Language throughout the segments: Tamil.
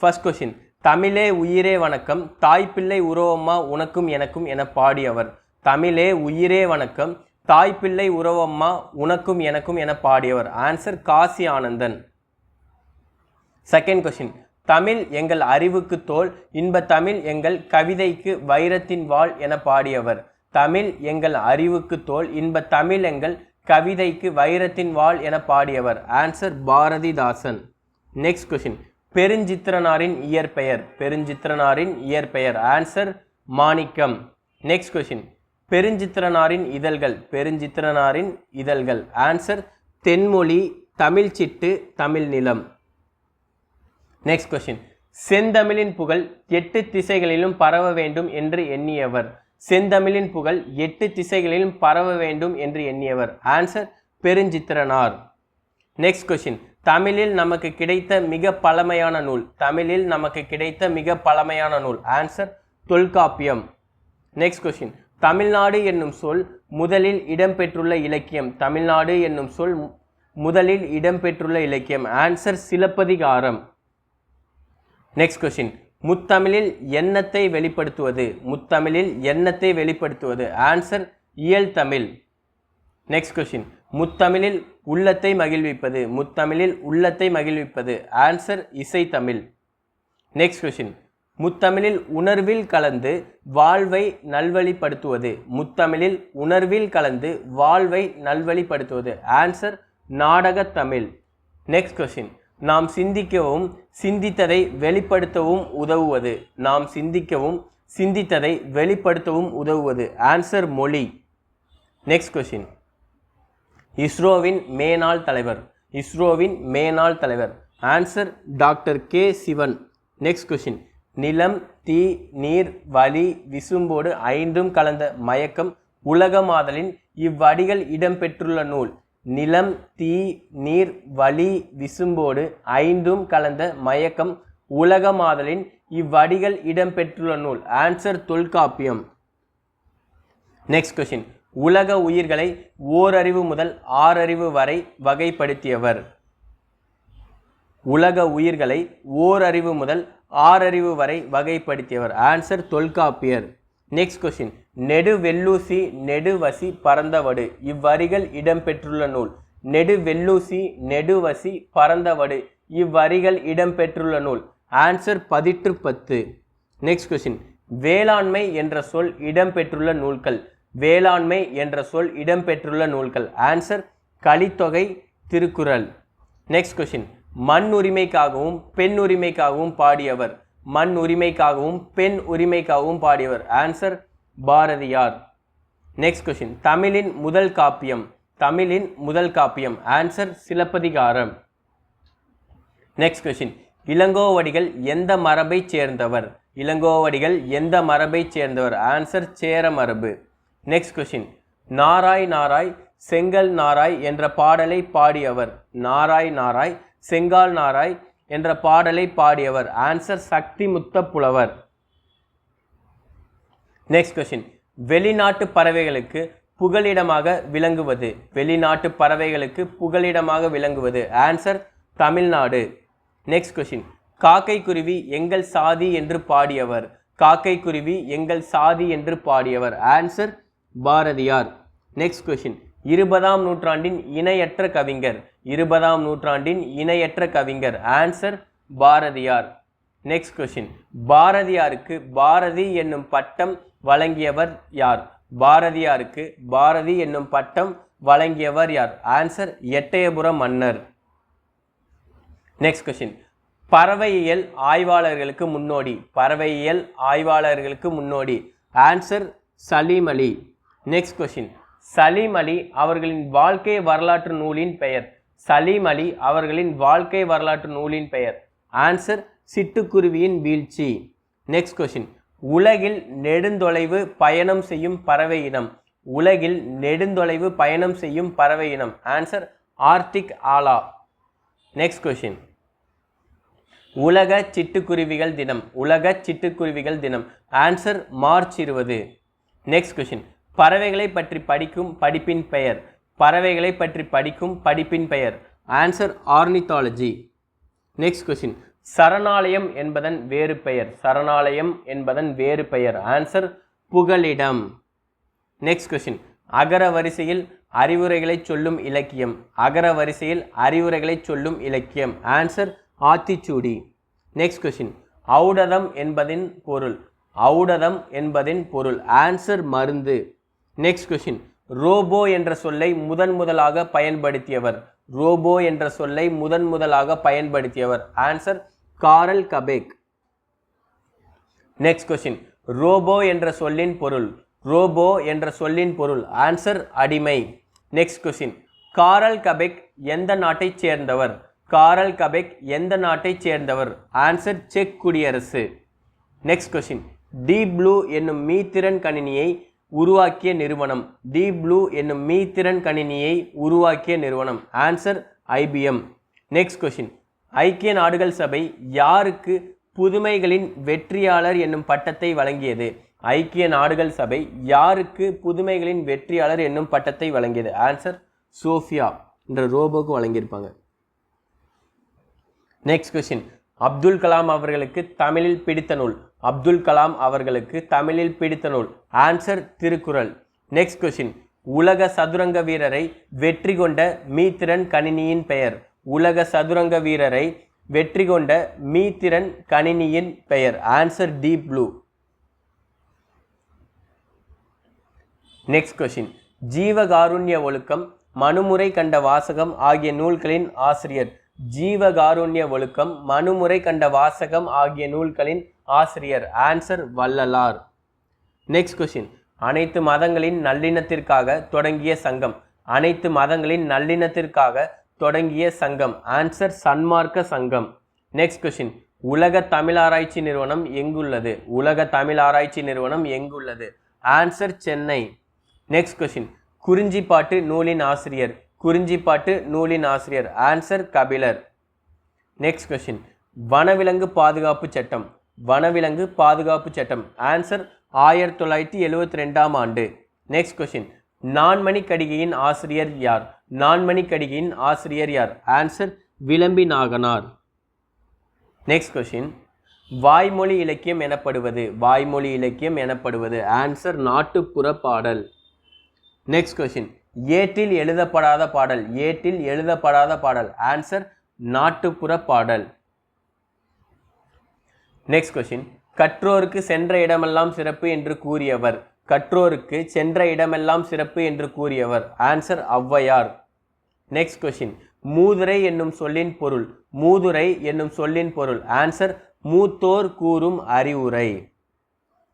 ஃபர்ஸ்ட் கொஷின் தமிழே உயிரே வணக்கம். தாய்ப்பிள்ளை உறவம்மா உனக்கும் எனக்கும் என பாடியவர். தமிழே உயிரே வணக்கம். தாய்ப்பிள்ளை உறவம்மா உனக்கும் எனக்கும் என பாடியவர். Answer Kasi Anandan. Second question Tamil எங்கள் அறிவுக்கு தோல் இன்ப தமிழ் எங்கள் கவிதைக்கு வைரத்தின் வாள் என பாடியவர். தமிழ் எங்கள் அறிவுக்கு தோல் இன்ப தமிழ் எங்கள் கவிதைக்கு வைரத்தின் வாள் என பாடியவர். ஆன்சர் பாரதிதாசன். நெக்ஸ்ட் கொஷின் பெருஞ்சித்திரனாரின் இயற்பெயர். பெருஞ்சித்திரனாரின் இயற்பெயர். ஆன்சர் மாணிக்கம். நெக்ஸ்ட் கொஷின் பெருஞ்சித்திரனாரின் இதழ்கள். பெருஞ்சித்திரனாரின் இதழ்கள். Answer Thenmozhi Tamil Chittu Tamil Nilam. Next question செந்தமிழின் புகழ் எட்டு திசைகளிலும் பரவ வேண்டும் என்று எண்ணியவர். செந்தமிழின் புகழ் எட்டு திசைகளிலும் பரவ வேண்டும் என்று எண்ணியவர். ஆன்சர் பெருஞ்சித்திரனார். நெக்ஸ்ட் கொஷின் தமிழில் நமக்கு கிடைத்த மிக பழமையான நூல். தமிழில் நமக்கு கிடைத்த மிக பழமையான நூல். Answer Tolkappiyam. Next question Tamil Nadu என்னும் சொல் முதலில் இடம்பெற்றுள்ள இலக்கியம். தமிழ்நாடு என்னும் சொல் முதலில் இடம்பெற்றுள்ள இலக்கியம். ஆன்சர் சிலப்பதிகாரம். நெக்ஸ்ட் கொஷின் முத்தமிழில் எண்ணத்தை வெளிப்படுத்துவது. முத்தமிழில் எண்ணத்தை வெளிப்படுத்துவது. ஆன்சர் இயல் தமிழ். நெக்ஸ்ட் கொஷின் முத்தமிழில் உள்ளத்தை மகிழ்விப்பது முத்தமிழில் உள்ளத்தை மகிழ்விப்பது. ஆன்சர் இசைத்தமிழ் நெக்ஸ்ட் கொஷின் முத்தமிழில் உணர்வில் கலந்து வாழ்வை நல்வழிப்படுத்துவது. முத்தமிழில் உணர்வில் கலந்து வாழ்வை நல்வழிப்படுத்துவது. ஆன்சர் நாடக தமிழ். நெக்ஸ்ட் கொஷின் நாம் சிந்திக்கவும் சிந்தித்ததை வெளிப்படுத்தவும் உதவுவது. நாம் சிந்திக்கவும் சிந்தித்ததை வெளிப்படுத்தவும் உதவுவது. ஆன்சர் மொழி. நெக்ஸ்ட் கொஷின் இஸ்ரோவின் மேனாள் தலைவர். இஸ்ரோவின் மேனாள் தலைவர். Answer doctor K Sivan next question நிலம் தீ நீர் வலி விசும்போடு ஐந்தும் கலந்த மயக்கம் உலகமாதலின் இவ்வடிகள் இடம்பெற்றுள்ள நூல். நிலம் தீ நீர் வலி விசும்போடு ஐந்தும் கலந்த மயக்கம் உலகமாதலின் இவ்வடிகள் இடம்பெற்றுள்ள நூல். ஆன்சர் தொல்காப்பியம். நெக்ஸ்ட் கொஷின் உலக உயிர்களை ஓரறிவு முதல் ஆறறிவு வரை வகைப்படுத்தியவர். உலக உயிர்களை ஓரறிவு முதல் ஆறறிவு வரை வகைப்படுத்தியவர். ஆன்சர் தொல்காப்பியர். நெக்ஸ்ட் கொஸ்டின் நெடுவெல்லூசி நெடுவசி பரந்தவடு. இவ்வரிகள் இடம்பெற்றுள்ள நூல். நெடுவெல்லூசி நெடுவசி பரந்தவடு. இவ்வரிகள் இடம்பெற்றுள்ள நூல். ஆன்சர் பதிற்று பத்து. நெக்ஸ்ட் கொஸ்டின் வேளாண்மை என்ற சொல் இடம்பெற்றுள்ள நூல்கள். வேளாண்மை என்ற சொல் இடம்பெற்றுள்ள நூல்கள். Answer Kalithogai Thirukkural. Next question மண் உரிமைக்காகவும் பெண் உரிமைக்காகவும் பாடியவர். மண் உரிமைக்காகவும் பெண் உரிமைக்காகவும் பாடியவர். ஆன்சர் பாரதியார். நெக்ஸ்ட் கொஷின் தமிழின் முதல் காப்பியம். தமிழின் முதல் காப்பியம். Answer Silappathikaram. Next question Ilango Adigal எந்த மரபைச் சேர்ந்தவர்? இளங்கோவடிகள் எந்த மரபைச் சேர்ந்தவர்? ஆன்சர் சேர மரபு. நெக்ஸ்ட் கொஷின் நாராய் நாராய் செங்கல் நாராய் என்ற பாடலை பாடியவர். நாராய் நாராய் செங்கால் நாராய் என்ற பாடலை பாடியவர். ஆன்சர் சக்தி முத்த புலவர். நெக்ஸ்ட் கொஷின் வெளிநாட்டு பறவைகளுக்கு புகலிடமாக விளங்குவது. வெளிநாட்டு பறவைகளுக்கு புகலிடமாக விளங்குவது. ஆன்சர் தமிழ்நாடு. நெக்ஸ்ட் கொஷின் காக்கை குருவி எங்கள் சாதி என்று பாடியவர். காக்கை குருவி எங்கள் சாதி என்று பாடியவர். ஆன்சர் பாரதியார். நெக்ஸ்ட் கொஷின் இருபதாம் நூற்றாண்டின் இணையற்ற கவிஞர். இருபதாம் நூற்றாண்டின் இணையற்ற கவிஞர். ஆன்சர் பாரதியார். நெக்ஸ்ட் கொஷின் பாரதியாருக்கு பாரதி என்னும் பட்டம் வழங்கியவர் யார்? பாரதியாருக்கு பாரதி என்னும் பட்டம் வழங்கியவர் யார்? ஆன்சர் எட்டயபுரம் மன்னர். நெக்ஸ்ட் கொஷின் பறவையியல் ஆய்வாளர்களுக்கு முன்னோடி. பறவையியல் ஆய்வாளர்களுக்கு முன்னோடி. Answer Salim Ali. Next question Salim Ali அவர்களின் வாழ்க்கை வரலாற்று நூலின் பெயர். சலீம் அலி அவர்களின் வாழ்க்கை வரலாற்று நூலின் பெயர். ஆன்சர் சிட்டுக்குருவியின் வீழ்ச்சி. நெக்ஸ்ட் கொஷின் உலகில் நெடுந்தொலைவு பயணம் செய்யும் பறவை இனம். உலகில் நெடுந்தொலைவு பயணம் செய்யும் பறவை இனம். ஆன்சர் ஆர்டிக் ஆலா நெக்ஸ்ட் கொஷின் உலக சிட்டுக்குருவிகள் தினம். உலக சிட்டுக்குருவிகள் தினம். ஆன்சர் மார்ச் இருபது. நெக்ஸ்ட் கொஷின் பறவைகளை பற்றி படிக்கும் படிப்பின் பெயர். பறவைகளை பற்றி படிக்கும் படிப்பின் பெயர். ஆன்சர் ஆர்னித்தாலஜி நெக்ஸ்ட் கொஷின் சரணாலயம் என்பதன் வேறு பெயர். சரணாலயம் என்பதன் வேறு பெயர். ஆன்சர் புகலிடம். நெக்ஸ்ட் கொஷின் அகர வரிசையில் அறிவுரைகளை சொல்லும் இலக்கியம். அகர வரிசையில் அறிவுரைகளை சொல்லும் இலக்கியம். ஆன்சர் ஆத்திச்சூடி. நெக்ஸ்ட் கொஷின் ஔடதம் என்பதின் பொருள். ஔடதம் என்பதின் பொருள். ஆன்சர் மருந்து. நெக்ஸ்ட் கொஷின் ரோபோ என்ற சொல்லை முதன் முதலாக பயன்படுத்தியவர். ரோபோ என்ற சொல்லை முதன் முதலாக பயன்படுத்தியவர். Answer Karel Capek next question robot என்ற சொல்லின் பொருள். ரோபோ என்ற சொல்லின் பொருள். ஆன்சர் அடிமை. நெக்ஸ்ட் கொஸ்டின் காரல் கபெக் எந்த நாட்டைச் சேர்ந்தவர்? காரல் கபெக் எந்த நாட்டைச் சேர்ந்தவர்? ஆன்சர் செக் குடியரசு. நெக்ஸ்ட் கொஸ்டின் டீப் ப்ளூ என்னும் மீத்திறன் கணினியை உருவாக்கிய நிறுவனம். டீப் ப்ளூ என்னும் மீத்திறன் கணினியை உருவாக்கிய நிறுவனம். ஆன்சர் ஐபிஎம் நெக்ஸ்ட் கொஷின் ஐக்கிய நாடுகள் சபை யாருக்கு புதுமைகளின் வெற்றியாளர் என்னும் பட்டத்தை வழங்கியது? ஐக்கிய நாடுகள் சபை யாருக்கு புதுமைகளின் வெற்றியாளர் என்னும் பட்டத்தை வழங்கியது? ஆன்சர் சோஃபியா என்ற ரோபோக்கு வழங்கியிருப்பாங்க. நெக்ஸ்ட் கொஸ்டின் அப்துல் கலாம் அவர்களுக்கு தமிழில் பிடித்த நூல். அப்துல் கலாம் அவர்களுக்கு தமிழில் பிடித்த நூல். ஆன்சர் திருக்குறள். நெக்ஸ்ட் கொஸ்டின் உலக சதுரங்க வீரரை வெற்றி கொண்ட மீத்திறன் கணினியின் பெயர். உலக சதுரங்க வீரரை வெற்றி கொண்ட மீத்திறன் கணினியின் பெயர். Answer deep blue next question ஜீவகாருண்ய ஒழுக்கம் மனுமுறை கண்ட வாசகம் ஆகிய நூல்களின் ஆசிரியர். ஜீவகாருண்ய ஒழுக்கம் மனுமுறை கண்ட வாசகம் ஆகிய நூல்களின் ஆசிரியர் ஆன்சர் வள்ளலார். நெக்ஸ்ட் கொஷின் அனைத்து மதங்களின் நல்லிணத்திற்காக தொடங்கிய சங்கம். அனைத்து மதங்களின் நல்லிணத்திற்காக தொடங்கிய சங்கம். ஆன்சர் சன்மார்க்க சங்கம். நெக்ஸ்ட் கொஷின் உலக தமிழாராய்ச்சி நிறுவனம் எங்குள்ளது? உலக தமிழாராய்ச்சி நிறுவனம் எங்குள்ளது? ஆன்சர் சென்னை. நெக்ஸ்ட் கொஷின் குறிஞ்சிப்பாட்டு நூலின் ஆசிரியர். குறிஞ்சிப்பாட்டு நூலின் ஆசிரியர் ஆன்சர் கபிலர். நெக்ஸ்ட் கொஷின் வனவிலங்கு பாதுகாப்பு சட்டம். வனவிலங்கு பாதுகாப்பு சட்டம். ஆன்சர் ஆயிரத்தி தொள்ளாயிரத்தி எழுபத்தி ரெண்டாம் ஆண்டு. நெக்ஸ்ட் கொஷின் நான்மணி கடிகையின் ஆசிரியர் யார்? நான்மணி கடிகையின் ஆசிரியர் யார்? Answer Vilambi Naganar. Next question வாய்மொழி இலக்கியம் எனப்படுவது. வாய்மொழி இலக்கியம் எனப்படுவது. ஆன்சர் நாட்டுப்புற பாடல். நெக்ஸ்ட் கொஷின் ஏட்டில் எழுதப்படாத பாடல் ஏட்டில் எழுதப்படாத பாடல். ஆன்சர் நாட்டுப்புற பாடல். நெக்ஸ்ட் கொஷின் கற்றோருக்கு சென்ற இடமெல்லாம் சிறப்பு என்று கூறியவர். கற்றோருக்கு சென்ற இடமெல்லாம் சிறப்பு என்று கூறியவர். ஆன்சர் ஔவையார். நெக்ஸ்ட் கொஷின் மூதுரை என்னும் சொல்லின் பொருள். மூதுரை என்னும் சொல்லின் பொருள். ஆன்சர் மூத்தோர் கூறும் அறிவுரை.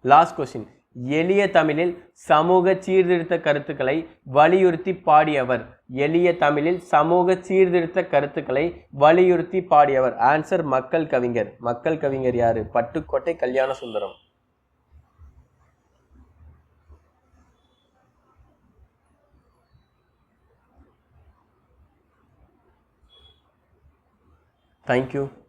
லாஸ்ட் கொஷின் எளிய தமிழில் சமூக சீர்திருத்த கருத்துக்களை வலியுறுத்தி பாடியவர். எளிய தமிழில் சமூக சீர்திருத்த கருத்துக்களை வலியுறுத்தி பாடியவர். ஆன்சர் மக்கள் கவிஞர். மக்கள் கவிஞர் யாரு? பட்டுக்கோட்டை கல்யாண சுந்தரம் தேங்க்யூ